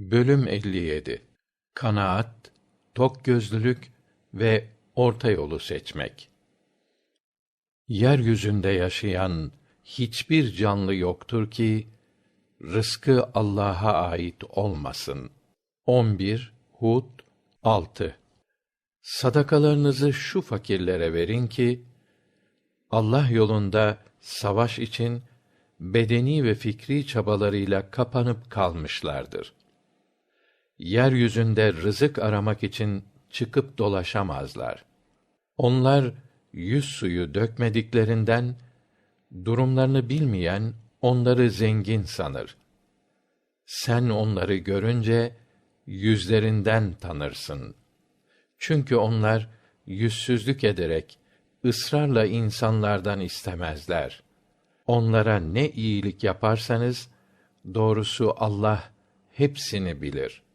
Bölüm 57 Kanaat, tok gözlülük ve orta yolu seçmek. Yeryüzünde yaşayan hiçbir canlı yoktur ki rızkı Allah'a ait olmasın. 11 Hud 6 Sadakalarınızı şu fakirlere verin ki Allah yolunda savaş için bedeni ve fikri çabalarıyla kapanıp kalmışlardır yeryüzünde rızık aramak için çıkıp dolaşamazlar. Onlar yüz suyu dökmediklerinden durumlarını bilmeyen onları zengin sanır. Sen onları görünce yüzlerinden tanırsın. Çünkü onlar yüzsüzlük ederek ısrarla insanlardan istemezler. Onlara ne iyilik yaparsanız doğrusu Allah hepsini bilir.''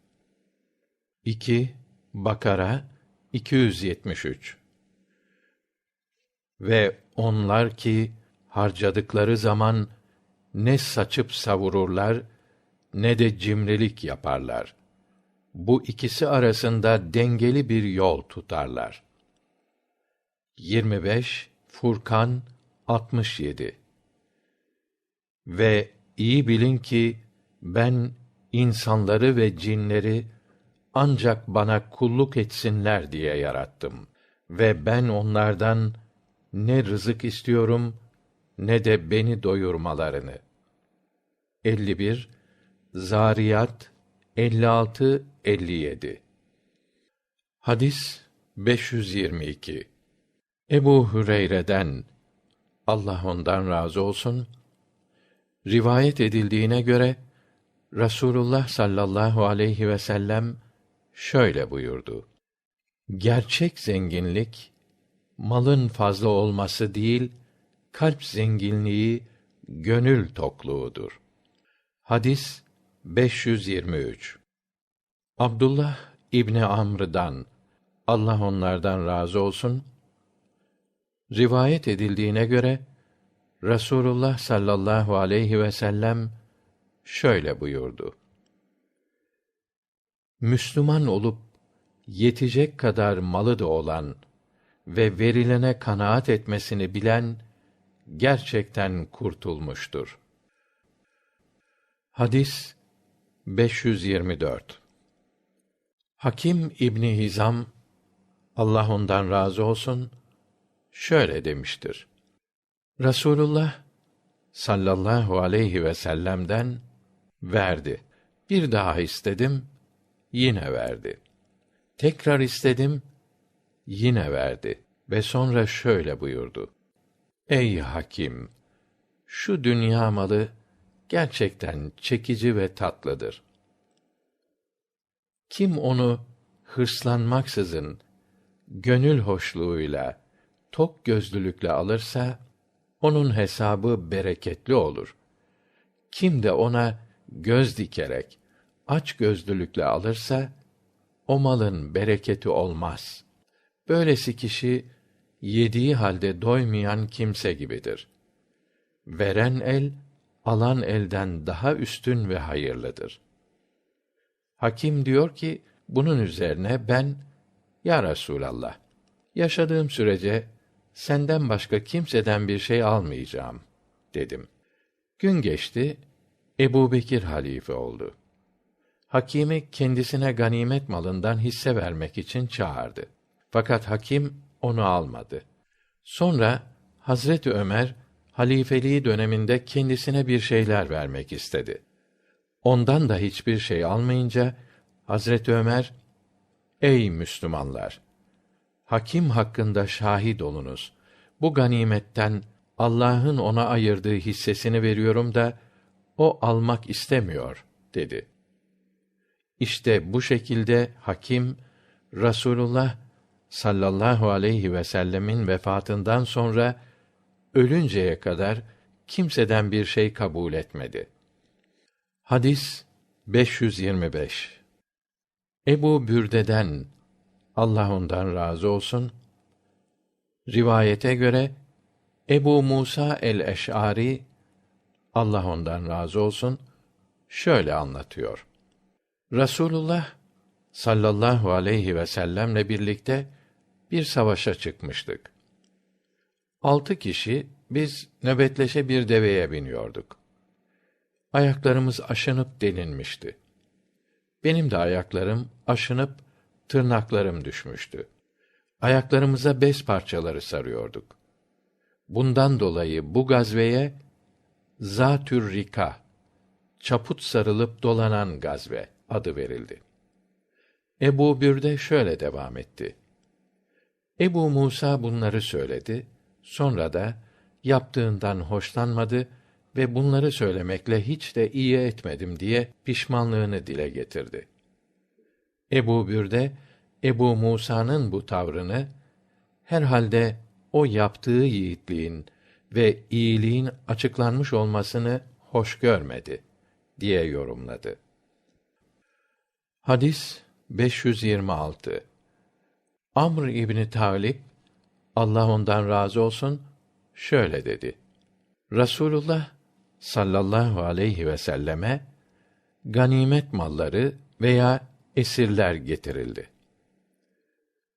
2 Bakara 273 Ve onlar ki harcadıkları zaman ne saçıp savururlar ne de cimrilik yaparlar. Bu ikisi arasında dengeli bir yol tutarlar. 25 Furkan 67 Ve iyi bilin ki ben insanları ve cinleri ancak bana kulluk etsinler diye yarattım. Ve ben onlardan ne rızık istiyorum ne de beni doyurmalarını. 51 Zariyat 56 57 Hadis 522 Ebu Hüreyre'den Allah ondan razı olsun. Rivayet edildiğine göre Rasulullah sallallahu aleyhi ve sellem şöyle buyurdu. Gerçek zenginlik malın fazla olması değil, kalp zenginliği gönül tokluğudur. Hadis 523. Abdullah İbni Amr'dan Allah onlardan razı olsun rivayet edildiğine göre Rasulullah sallallahu aleyhi ve sellem şöyle buyurdu. Müslüman olup yetecek kadar malı da olan ve verilene kanaat etmesini bilen gerçekten kurtulmuştur. Hadis 524 Hakim İbni Hizam Allah ondan razı olsun şöyle demiştir. Rasulullah sallallahu aleyhi ve sellem'den verdi. Bir daha istedim, yine verdi. Tekrar istedim, yine verdi ve sonra şöyle buyurdu. Ey hakim! Şu dünya malı gerçekten çekici ve tatlıdır. Kim onu hırslanmaksızın, gönül hoşluğuyla, tok gözlülükle alırsa, onun hesabı bereketli olur. Kim de ona göz dikerek, aç gözlülükle alırsa o malın bereketi olmaz. Böylesi kişi yediği halde doymayan kimse gibidir. Veren el alan elden daha üstün ve hayırlıdır. Hakim diyor ki bunun üzerine ben ya Resulallah yaşadığım sürece senden başka kimseden bir şey almayacağım dedim. Gün geçti, Ebu Bekir halife oldu hakimi kendisine ganimet malından hisse vermek için çağırdı. Fakat hakim onu almadı. Sonra Hazreti Ömer halifeliği döneminde kendisine bir şeyler vermek istedi. Ondan da hiçbir şey almayınca Hazreti Ömer Ey Müslümanlar hakim hakkında şahit olunuz. Bu ganimetten Allah'ın ona ayırdığı hissesini veriyorum da o almak istemiyor dedi. İşte bu şekilde hakim Rasulullah sallallahu aleyhi ve sellemin vefatından sonra ölünceye kadar kimseden bir şey kabul etmedi. Hadis 525 Ebu Bürde'den Allah ondan razı olsun rivayete göre Ebu Musa el-Eş'ari Allah ondan razı olsun şöyle anlatıyor. Rasulullah sallallahu aleyhi ve sellemle birlikte bir savaşa çıkmıştık. Altı kişi biz nöbetleşe bir deveye biniyorduk. Ayaklarımız aşınıp delinmişti. Benim de ayaklarım aşınıp tırnaklarım düşmüştü. Ayaklarımıza bez parçaları sarıyorduk. Bundan dolayı bu gazveye Zatür Rika, çaput sarılıp dolanan gazve adı verildi. Ebu Bürde şöyle devam etti. Ebu Musa bunları söyledi, sonra da yaptığından hoşlanmadı ve bunları söylemekle hiç de iyi etmedim diye pişmanlığını dile getirdi. Ebu Bürde, Ebu Musa'nın bu tavrını, herhalde o yaptığı yiğitliğin ve iyiliğin açıklanmış olmasını hoş görmedi diye yorumladı. Hadis 526 Amr İbni Talip, Allah ondan razı olsun, şöyle dedi. Rasulullah sallallahu aleyhi ve selleme ganimet malları veya esirler getirildi.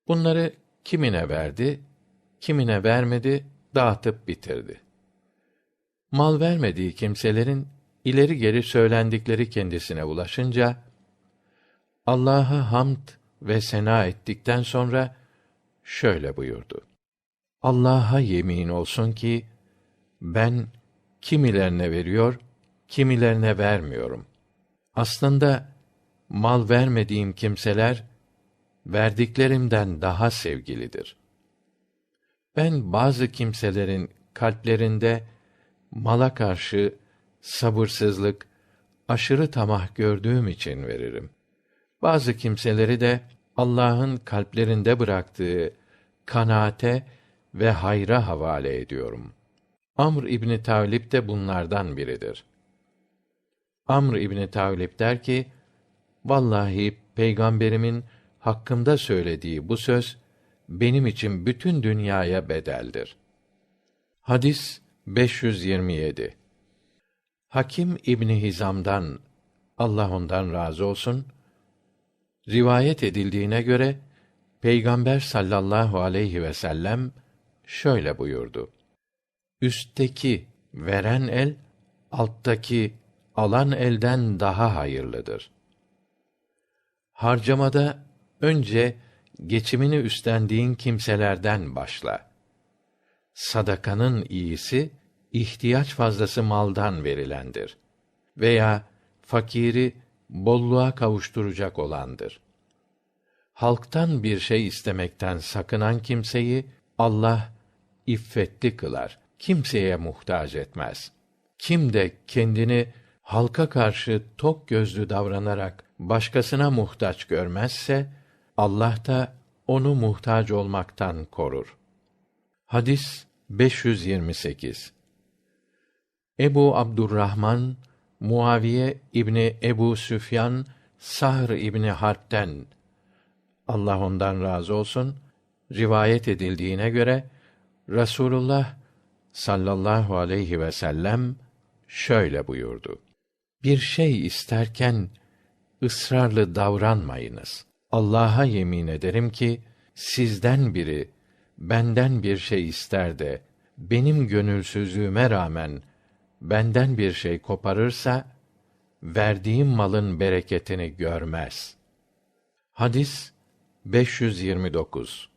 Bunları kimine verdi, kimine vermedi, dağıtıp bitirdi. Mal vermediği kimselerin ileri geri söylendikleri kendisine ulaşınca Allah'a hamd ve sena ettikten sonra şöyle buyurdu. Allah'a yemin olsun ki ben kimilerine veriyor, kimilerine vermiyorum. Aslında mal vermediğim kimseler verdiklerimden daha sevgilidir. Ben bazı kimselerin kalplerinde mala karşı sabırsızlık, aşırı tamah gördüğüm için veririm. Bazı kimseleri de Allah'ın kalplerinde bıraktığı kanaate ve hayra havale ediyorum. Amr İbni Tavlip de bunlardan biridir. Amr İbni Tavlip der ki, Vallahi peygamberimin hakkımda söylediği bu söz benim için bütün dünyaya bedeldir. Hadis 527. Hakim İbni Hizam'dan Allah ondan razı olsun rivayet edildiğine göre Peygamber sallallahu aleyhi ve sellem şöyle buyurdu. Üstteki veren el alttaki alan elden daha hayırlıdır. Harcamada önce geçimini üstlendiğin kimselerden başla. Sadakanın iyisi ihtiyaç fazlası maldan verilendir veya fakiri bolluğa kavuşturacak olandır. Halktan bir şey istemekten sakınan kimseyi Allah iffetli kılar. Kimseye muhtaç etmez. Kim de kendini halka karşı tok gözlü davranarak başkasına muhtaç görmezse Allah da onu muhtaç olmaktan korur. Hadis 528 Ebu Abdurrahman Muaviye İbni Ebu Süfyan Sahr İbni Harp'ten Allah ondan razı olsun rivayet edildiğine göre Rasulullah sallallahu aleyhi ve sellem şöyle buyurdu. Bir şey isterken ısrarlı davranmayınız. Allah'a yemin ederim ki sizden biri benden bir şey ister de benim gönülsüzlüğüme rağmen benden bir şey koparırsa verdiğim malın bereketini görmez. Hadis 529.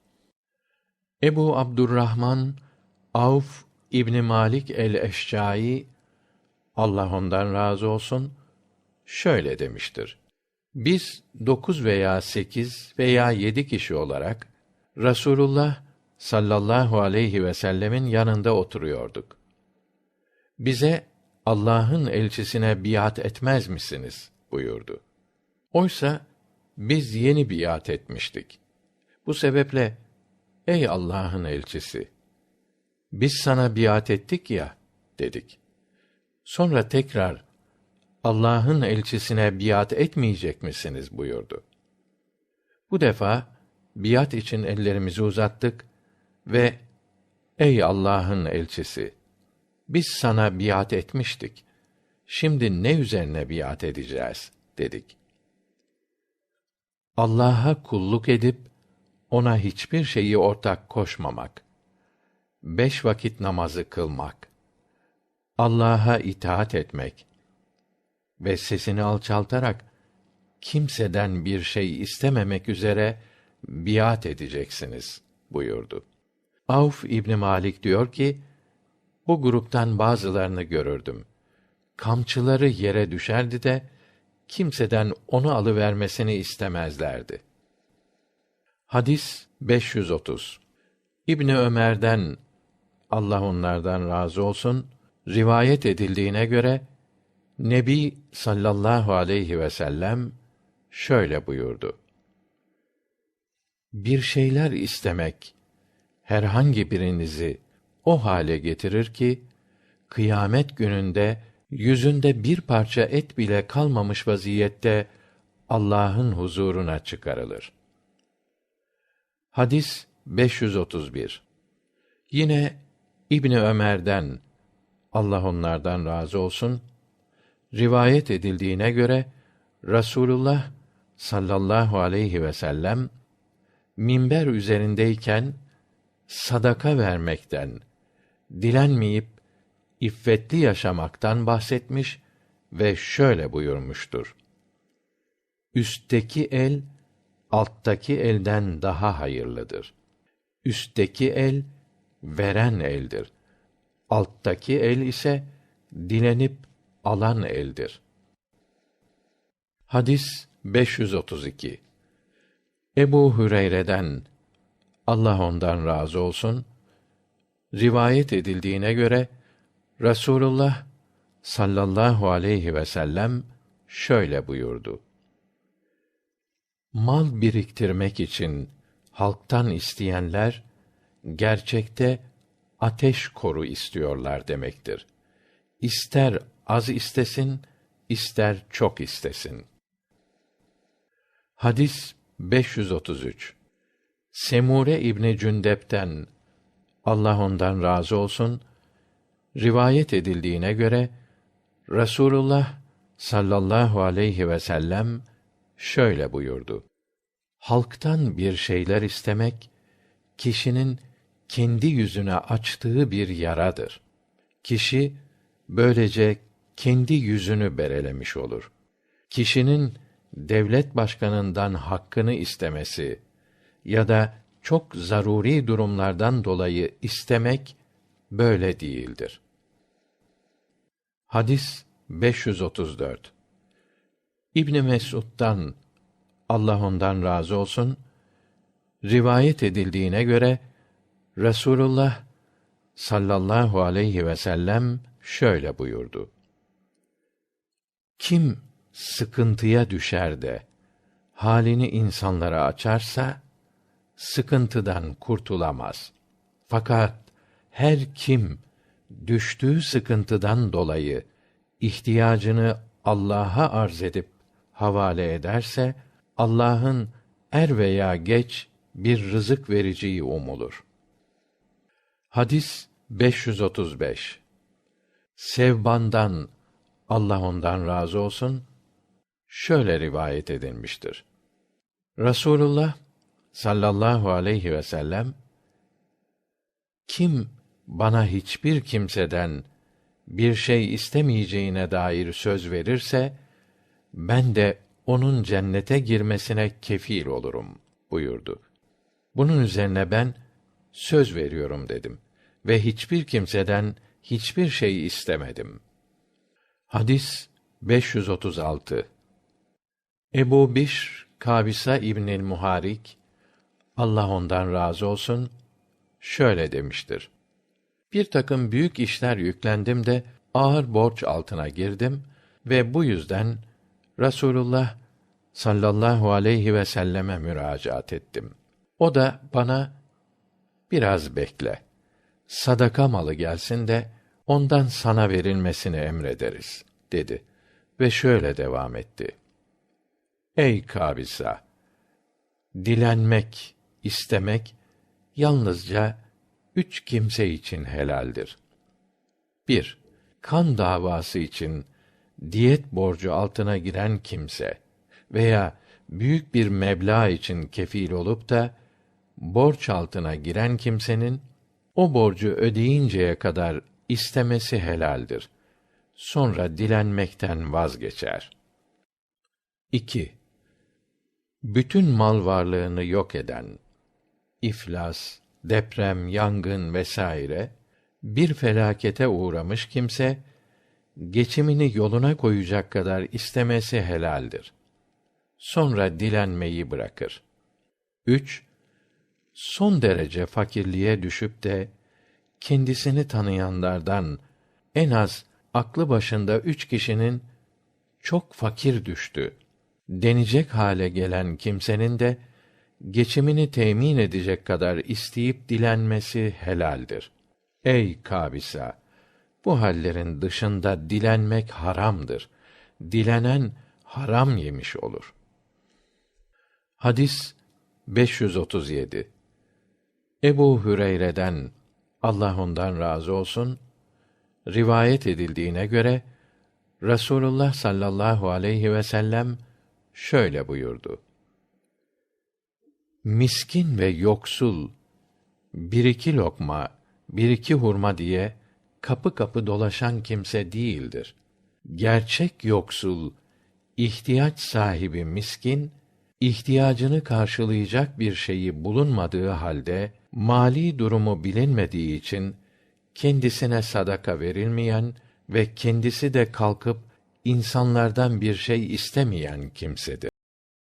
Ebu Abdurrahman Avf İbni Malik el-Eşcai Allah ondan razı olsun şöyle demiştir. Biz dokuz veya sekiz veya yedi kişi olarak Rasulullah sallallahu aleyhi ve sellemin yanında oturuyorduk. Bize Allah'ın elçisine biat etmez misiniz buyurdu. Oysa biz yeni biat etmiştik. Bu sebeple ey Allah'ın elçisi biz sana biat ettik ya dedik. Sonra tekrar Allah'ın elçisine biat etmeyecek misiniz buyurdu. Bu defa biat için ellerimizi uzattık ve ey Allah'ın elçisi biz sana biat etmiştik. Şimdi ne üzerine biat edeceğiz dedik. Allah'a kulluk edip ona hiçbir şeyi ortak koşmamak. Beş vakit namazı kılmak. Allah'a itaat etmek ve sesini alçaltarak kimseden bir şey istememek üzere biat edeceksiniz buyurdu. Avf İbni Malik diyor ki, bu gruptan bazılarını görürdüm. Kamçıları yere düşerdi de, kimseden onu alıvermesini istemezlerdi. Hadis 530 İbni Ömer'den, Allah onlardan razı olsun, rivayet edildiğine göre, Nebi sallallahu aleyhi ve sellem şöyle buyurdu. Bir şeyler istemek herhangi birinizi o hale getirir ki kıyamet gününde yüzünde bir parça et bile kalmamış vaziyette Allah'ın huzuruna çıkarılır. Hadis 531. Yine İbni Ömer'den Allah onlardan razı olsun rivayet edildiğine göre Rasulullah sallallahu aleyhi ve sellem minber üzerindeyken sadaka vermekten, dilenmeyip iffetli yaşamaktan bahsetmiş ve şöyle buyurmuştur. Üstteki el alttaki elden daha hayırlıdır. Üstteki el veren eldir. Alttaki el ise dilenip alan eldir. Hadis 532 Ebu Hüreyre'den Allah ondan razı olsun rivayet edildiğine göre Rasulullah sallallahu aleyhi ve sellem şöyle buyurdu. Mal biriktirmek için halktan isteyenler gerçekte ateş koru istiyorlar demektir. İster az istesin, ister çok istesin. Hadis 533 Semure İbni Cündep'ten Allah ondan razı olsun rivayet edildiğine göre Rasulullah sallallahu aleyhi ve sellem şöyle buyurdu. Halktan bir şeyler istemek kişinin kendi yüzüne açtığı bir yaradır. Kişi böylece kendi yüzünü berelemiş olur. Kişinin devlet başkanından hakkını istemesi ya da çok zaruri durumlardan dolayı istemek böyle değildir. Hadis 534 İbn Mesud'dan Allah ondan razı olsun rivayet edildiğine göre Resulullah sallallahu aleyhi ve sellem şöyle buyurdu. Kim sıkıntıya düşer de halini insanlara açarsa sıkıntıdan kurtulamaz. Fakat her kim düştüğü sıkıntıdan dolayı ihtiyacını Allah'a arz edip havale ederse Allah'ın er veya geç bir rızık vereceği umulur. Hadis 535 Sevbandan Allah ondan razı olsun şöyle rivayet edilmiştir. Rasulullah sallallahu aleyhi ve sellem kim bana hiçbir kimseden bir şey istemeyeceğine dair söz verirse ben de onun cennete girmesine kefil olurum buyurdu. Bunun üzerine ben söz veriyorum dedim ve hiçbir kimseden hiçbir şey istemedim. Hadis 536 Ebu Bişr Kabisa İbnül Muharik Allah ondan razı olsun şöyle demiştir. Bir takım büyük işler yüklendim de ağır borç altına girdim ve bu yüzden Rasulullah sallallahu aleyhi ve selleme müracaat ettim. O da bana biraz bekle. Sadaka malı gelsin de ondan sana verilmesini emrederiz dedi ve şöyle devam etti. Ey Kabisa! Dilenmek, istemek yalnızca üç kimse için helaldir. 1. Kan davası için diyet borcu altına giren kimse veya büyük bir meblağ için kefil olup da borç altına giren kimsenin o borcu ödeyinceye kadar istemesi helaldir. Sonra dilenmekten vazgeçer. 2. Bütün mal varlığını yok eden, iflas, deprem, yangın vesaire bir felakete uğramış kimse geçimini yoluna koyacak kadar istemesi helaldir. Sonra dilenmeyi bırakır. 3. Son derece fakirliğe düşüp de kendisini tanıyanlardan en az aklı başında üç kişinin çok fakir düştü denecek hale gelen kimsenin de geçimini temin edecek kadar isteyip dilenmesi helaldir. Ey kabisa! Bu hallerin dışında dilenmek haramdır. Dilenen haram yemiş olur. Hadis 537. Ebu Hüreyre'den Allah ondan razı olsun rivayet edildiğine göre Rasulullah sallallahu aleyhi ve sellem şöyle buyurdu. Miskin ve yoksul bir iki lokma, bir iki hurma diye kapı kapı dolaşan kimse değildir. Gerçek yoksul, ihtiyaç sahibi miskin, ihtiyacını karşılayacak bir şeyi bulunmadığı halde, mali durumu bilinmediği için, kendisine sadaka verilmeyen ve kendisi de kalkıp insanlardan bir şey istemeyen kimsedir.